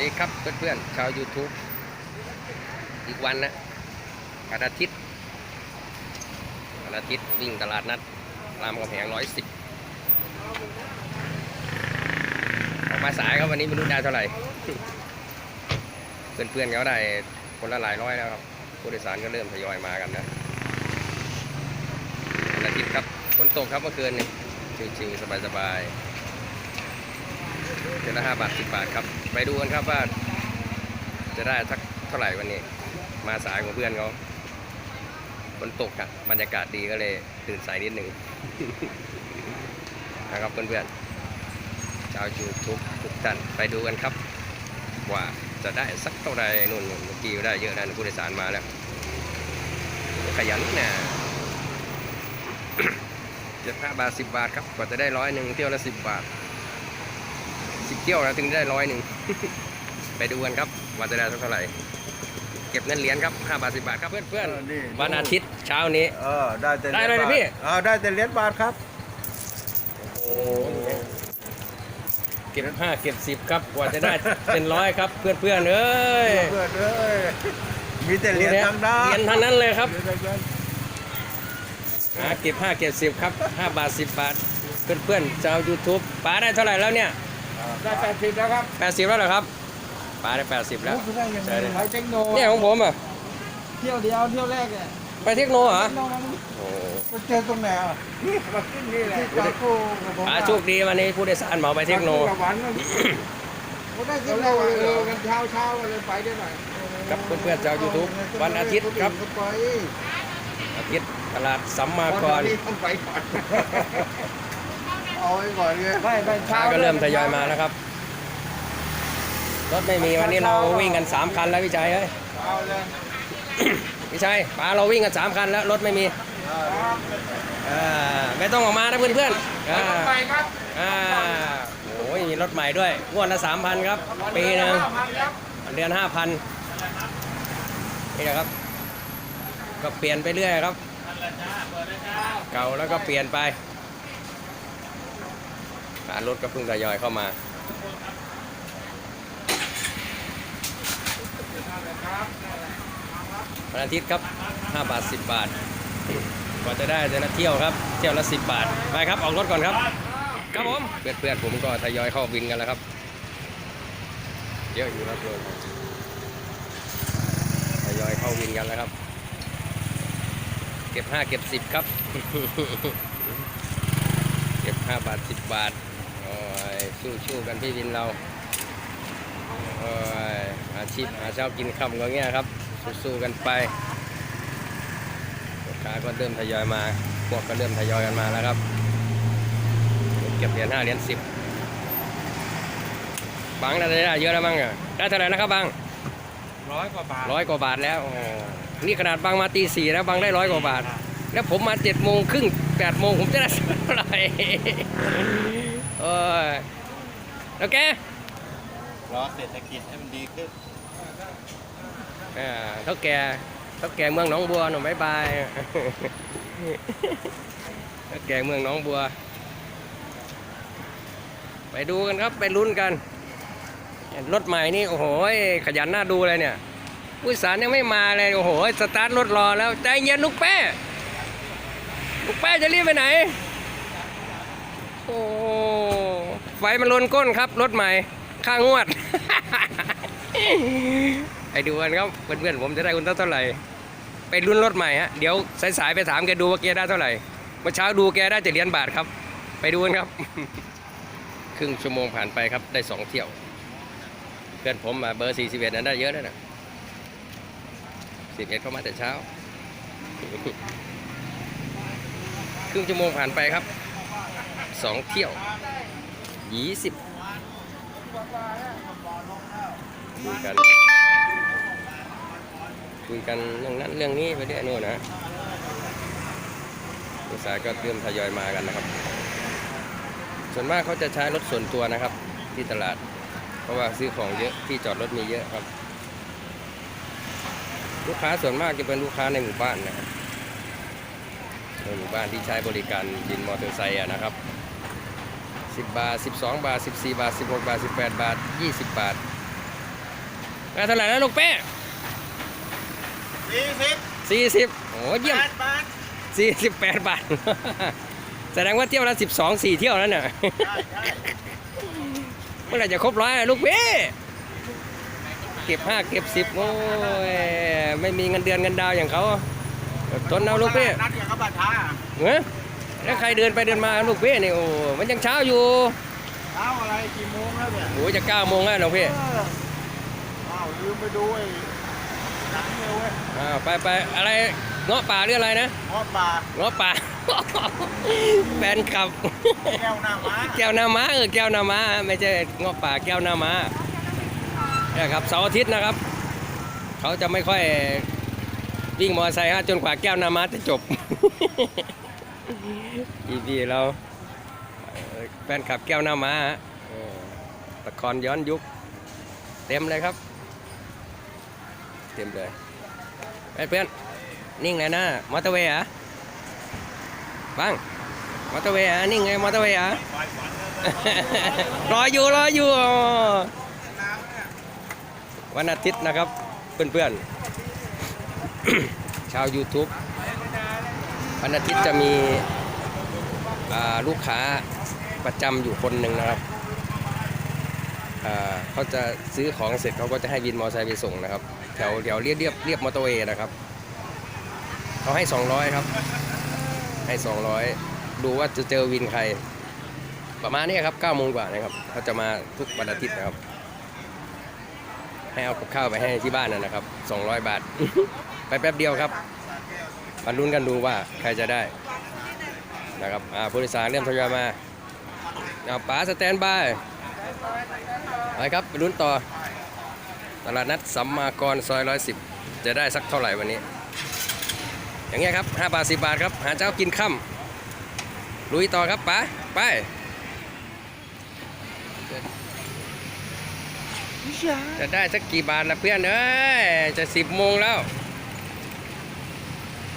ดีครับเพื่อนๆชาว YouTube อีกวันนะวันอาทิตย์วันอาทิตย์วิ่งตลาดนัดรามคำแหงร้อยสิบออกมาสายครับวันนี้ไม่รู้ได้เท่าไหร่ เพื่อนๆเขาได้คนละหลายร้อยแล้วครับผู้โดยสารก็เริ่มทยอยมากันนะวันอาทิตย์ครับฝนตกครับเมื่อคืนนี่ชิวๆสบายๆเดือนละห้าบาทสิบบาทครับ ไปดูกันครับว่า จะได้สักเท่าไหร่วันนี้ มาสายของเพื่อนเขาฝนตกครับบรรยากาศดีก็เลย ตื่นสายนิดหนึ่งนะครับเพื่อนๆชาวยูทูบทุกท่านไปดูกันครับ ว่าจะได้สักเท่าไหร่นู่นนู่นเมื่อกี้ได้เยอะนะผู้โดยสารมาแล้ว ขยันนะเจ็ดห้าบาทสิบบาทครับกว่าจะได้ร้อยหนึ่งเที่ยวละสิบบาท สิบเที่ยวนะถึงได้ร้อยหนึ่ง ไปดูกันครับว่าจะได้เท่าไหร่ เก็บเงินเหรียญครับห้าบาทสิบบาทครับเพื่อนเพื่อนเออนี่ วันอาทิตย์เช้านี้ เออได้แต่ได้เลยนะหรีญบาทพี่ เออได้แต่เหรียญบาทครับโอ้เก็บห้าเก็บสิบครับกว่าจะได้เป็นร้อยครับ เพื่อนเพื่อนๆเอ้ยเพื่อนเอ้ยมีแต่เหรียญทางด้าเหรียนญทั้งนั้นเลยครับเหรียญทางด้านหาเก็บห้าเก็บสิบครับห้าบาทสิบบาท เพื่อนเพื่อนๆชาวยูทูบป้าได้เท่าไหร่แล้วเนี่ย ได้แปดสิบแล้วครับแปดสิบแล้วเหรอครับป้าได้แปดสิบแล้วได้ยังไงใช่เลยไปเทคโนเนี่ยของผมอะเที่ยวเดียวเที่ยวแรกเนี่ยไปเทคโนเหรอเทคโนมันโอ้ไปเจอตรงไหนอะนี่มาขึ้นนี่แหละที่ตาโก้กับผมป้าโชคดีวันนี้ผู้โดยสารเหมาไปเทคโนกับหวานมันเขาได้เทคโนเออกันเช้าเช้าๆเลยไปได้หน่อยครับเพื่อนๆชาว YouTube วันอาทิตย์ครับก็ไปอาทิตย์ตลาดสัมมาวันกร เอาไว้ก่อนไงไม่ไม่ช้าก็เริ่มทยอยมาแล้วครับ รถไม่มีวันนี้เราวิ่งกันสามคันแล้วพี่ชัยเอ้ยเอาเลยพี่ชัยป้าเราวิ่งกันสามคันแล้วรถไม่มีอ่าไม่ต้องออกมานะเพื่อนๆอ่าไปครับอ่าโอ้ยมีรถใหม่ด้วยงวดละสามพันครับ ปีหนึ่งเดือนห้าพันนี่นะครับ ก็เปลี่ยนไปเรื่อยครับ เก่าแล้วก็เปลี่ยนไปารถก็เพิ่งทยอยเข้ามาวันอาทิตย์ครับ 5 บาท 10 บาทกว่าจะได้แต่ละเที่ยวครับ เที่ยวละ 10 บาท ไปครับ ออกรถก่อนครับ ครับผม เพื่อนๆผมก็ทยอยเข้าวินกันแล้วครับ เยอะอยู่ครับเลยทยอยเข้าวินกันแล้วครับ เก็บ 5 เก็บ 10 ครับ เก็บ 5 บาท 10 บาท โอ้ยสู้ๆกันพี่วินเราโอ้ยอาชีพหาเช้ากินค่ำก็เงี้ยครับ สู้ๆกันไปลูกค้าก็เริ่มทยอยมา พวกก็เริ่มทยอยกันมาแล้วครับ เก็บเหรียญห้าเหรียญสิบบางได้ได้เยอะแล้วมั้งอะได้เท่าไหร่นะครับบางร้อยกว่าบาทร้อยกว่าบาทแล้วโอ้โหนี่ขนาดบางมาตีสี่แล้วบางได้ร้อยกว่าบาท แล้วผมมาเจ็ดโมงครึ่งแปดโมงผมจะได้เท่าไหร่ โอ้ยแล้วแกรอเศรษฐกิจให้มันดีขึ้นอ่าเท่าแก่เท่าแก่เมืองหนองบัวหนุ่มบายบายเท่าแก่เมืองหนองบัว ไปดูกันครับไปลุ้นกัน รถใหม่นี่โอ้โหขยันหน้าดูเลยเนี่ยผู้โดยสารยังไม่มาเลยโอ้โหสตาร์ทรถรอแล้วใจเย็นลูกแป้ลูกแป้จะรีบไปไหน โอ้ ไฟมันลนก้นครับ รถใหม่ค่างวด ไปดูกันครับเพื่อนๆผมจะได้คุณเท่าไหร่ ไปรุ่นรถใหม่ฮะเดี๋ยวสายๆไปถามแกดูว่าแกได้เท่าไหร่เมื่อเช้าดูแกได้เจ็ดเหรียญบาทครับ ไปดูกันครับ ครึ่งชั่วโมงผ่านไปครับได้สองเที่ยว เพื่อนผมมาเบอร์สี่สิบเอ็ดนั้นได้เยอะแล้วนะสิบเอ็ดเข้ามาแต่เช้า ครึ่งชั่วโมงผ่านไปครับสองเที่ยว ยี่สิบคุยกัน คุยกันเรื่องนั้นเรื่องนี้ไปเรื่อยโน่นนะลูกสายก็เริ่มทยอยมากันนะครับ ส่วนมากเขาจะใช้รถส่วนตัวนะครับ ที่ตลาด เพราะว่าซื้อของเยอะที่จอดรถมีเยอะครับ ลูกค้าส่วนมากจะเป็นลูกค้าในหมู่บ้านนะครับในหมู่บ้านที่ใช้บริการบินมอเตอร์ไซค์นะครับ 10 บาท 12 บาท 14 บาท 16 บาท 18 บาท 20 บาทเท่าไหร่นะลูกเป้สี่สิบสี่สิบโอ้เยี่ยมแปดบาทสี่สิบแปดบาท แสดงว่าเที่ยวละสิบสองสี่เที่ยวแล้วเนี่ยใช่ใช่เมื่อไหร่จะครบร้อยอะลูกเป้เก็บห้าเก็บสิบโอ้ย ไม่มีเงินเดือนเงินดาวอย่างเขาทนเอาลูกเป้นัดอย่างกับบัตรท้าเฮ้ย แล้วใครเดินไปเดินมาลูกเป้นี่โอ้มันยังเช้าอยู่เช้าอะไรกี่โมงแล้วเนี่ยโอ้ยจะเก้าโมงแล้วลูกเป้เอออ้าวลืมไปดูไอ้หนังเนี่ยเว้ยอ่าวไปไปอะไรเงาะป่าหรืออะไรนะงอป่าเงาะป่าแฟนคลับ แก้วหน้าม้าแก้วนามาเออแก้วนามาไม่ใช่เงาะป่าแก้วนามาเนี่ยครับเสาร์อาทิตย์นะครับ เขาจะไม่ค่อยวิ่งมอเตอร์ไซค์ฮะจนกว่าแก้วนามาจะจบ อีพีเราแฟนคลับแก้วนามาฮะเออละครย้อนยุค เต็มเลยครับ เต็มเลยเพื่อนนิ่งเลยนะมอเตอร์เวย์อะบังมอเตอร์เวย์อะนิ่งไงมอเตอร์เวย์อะรออยู่รออยู่วันอาทิตย์นะครับ เพื่อนๆ ชาว YouTube วันอาทิตย์จะมี ลูกค้าประจำอยู่คนหนึ่งนะครับเขาจะซื้อของเสร็จเขาก็จะให้วินมอเตอร์ไซค์ไปส่งนะครับ แถวแถวเรียบเรียบเรียบมอเตอร์เวย์นะครับเขาให้ 200 ครับ ให้ 200 ดูว่าจะเจอวินใคร ประมาณนี้ครับ9โมงกว่านะครับเขาจะมาทุกวันอาทิตย์นะครับ ให้เอากับข้าวไปให้ที่บ้านนะนะครับ 200 บาท ไปแป๊บเดียวครับมาลุ้นกันดูว่าใครจะได้ นะครับอ่าผู้โดยสารเริ่มทยอยมาเอาป๋าสแตนบายไปครับไปลุ้นต่อ ตลาดนัดสัมมากรซอย110จะได้สักเท่าไหร่วันนี้ อย่างเงี้ยครับ5บาท10บาทครับ หาเจ้ากินค่ำลุยต่อครับป๋าไปจะได้สักกี่บาทละเพื่อนเอ้ยจะสิบโมงแล้ว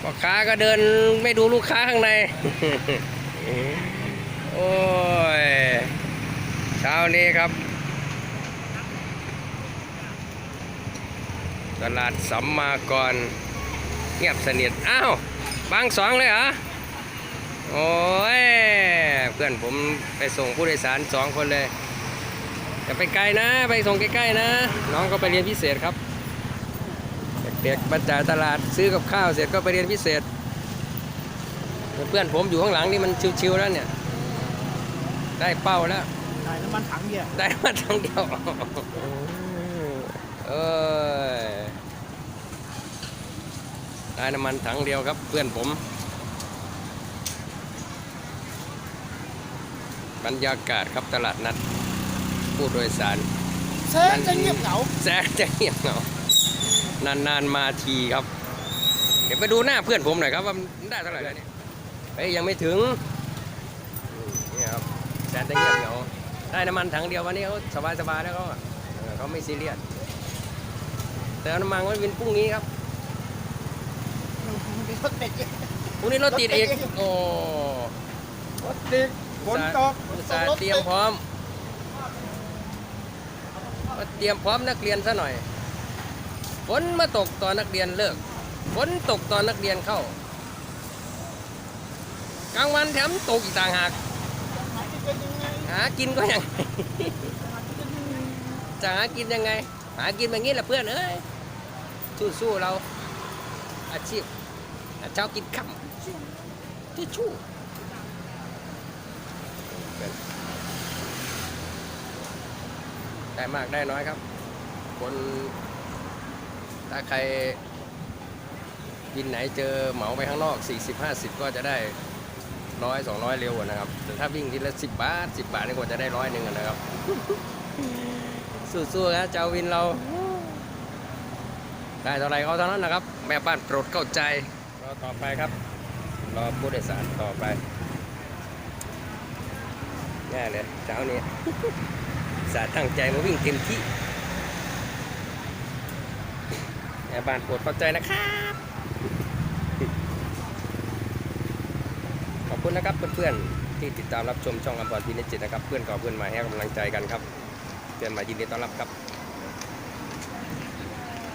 พ่อค้าก็เดินไม่ดูลูกค้าข้างใน โอ้ย เช้านี้ครับ ตลาดสัมมากร เงียบสนิท อ้าว บางสองเลยเหรอ โอ้ย เพื่อนผมไปส่งผู้โดยสารสองคนเลยอย่าไปไกลนะ ไปส่งใกล้ๆนะ น้องก็ไปเรียนพิเศษครับ เด็กๆมาจ่ายตลาดซื้อกับข้าวเสร็จก็ไปเรียนพิเศษ เพื่อนผมอยู่ข้างหลังนี่มันชิวๆแล้วเนี่ย ได้เป้าแล้วถ่ายน้ำมันถังเดียวได้มาทั้งเดียวเอ้ยได้น้ำมันถังเดียวครับ เพื่อนผม บรรยากาศครับตลาดนัด ผู้โดยสารแซงจะเงียบเหงาแสนจะเงียบเหงา นานๆมาทีครับ เดี๋ยวไปดูหน้าเพื่อนผมหน่อยครับว่ามันได้เท่าไหร่แล้วเนี่ยเฮ้ยยังไม่ถึงอืมนี่ครับแสนจะเงียบเหงาได้น้ำมันถังเดียววันนี้เขาสบายๆแล้วเขาอะเออเขาไม่ซีเรียสแต่น้ำมันวันวินพรุ่งนี้ครับรถติดพรุ่งนี้รถติดอีกโอ้รถติดฝนตกอุตส่าห์เตรียมพร้อมมาเตรียมพร้อมนักเรียนซะหน่อย ฝนมาตกตอนนักเรียนเลิกฝนตกตอนนักเรียนเข้า กลางวันแถมตกอีกต่างหากหากินก็ยังไงจะหากินยังไง หากินแบบนี้แหละเพื่อนเอ้ยสู้ๆเรา อาชีพหาเช้ากินค่ำชู้ได้มากได้น้อยครับ คน ถ้าใครวินไหนเจอเหมาไปข้างนอก 40 50 ก็จะได้ร้อยสองร้อยเร็วกว่านะครับแต่ถ้าวิ่งทีละ10บาท10บาทนี่กว่าจะได้ร้อยหนึ่งนะครับ สู้ๆครับเจ้าวินเรา ได้เท่าไรเอาเท่านั้นนะครับ แม่บ้านโปรดเข้าใจรอต่อไปครับ รอผู้โดยสารต่อไปแย่เลยเช้านี้สาตั้งใจมาวิ่งเต็มที่แม่บ้านโปรดเข้าใจนะครับ ขอบคุณนะครับเพื่อนๆที่ติดตามรับชมช่องอัมพรพีนิจิตนะครับ เพื่อนก่อเพื่อนมาให้กำลังใจกันครับ เพื่อนมายินดีต้อนรับครับ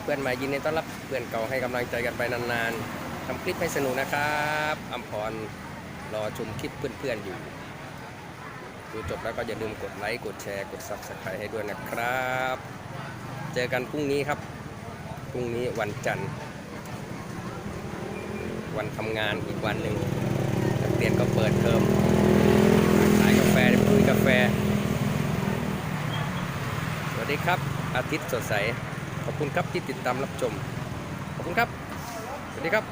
เพื่อนม่ยินดีต้อนรับ เพื่อนเก่าให้กำลังใจกันไปนานๆทำคลิปให้สนุกนะครับอัมพรรอชมคลิปเพื่อนๆอยู่ดูจบแล้วก็อย่าลืมกดไลค์ กดแชร์ กด Subscribe ให้ด้วยนะครับ เจอกันพรุ่งนี้ครับ พรุ่งนี้วันจันทร์ วันทำงานอีกวันหนึ่งนักเรียนก็เปิดเทอมขายกาแฟไปคุยกาแฟ สวัสดีครับ อาทิตย์สดใส ขอบคุณครับที่ติดตามรับชม ขอบคุณครับ สวัสดีครับ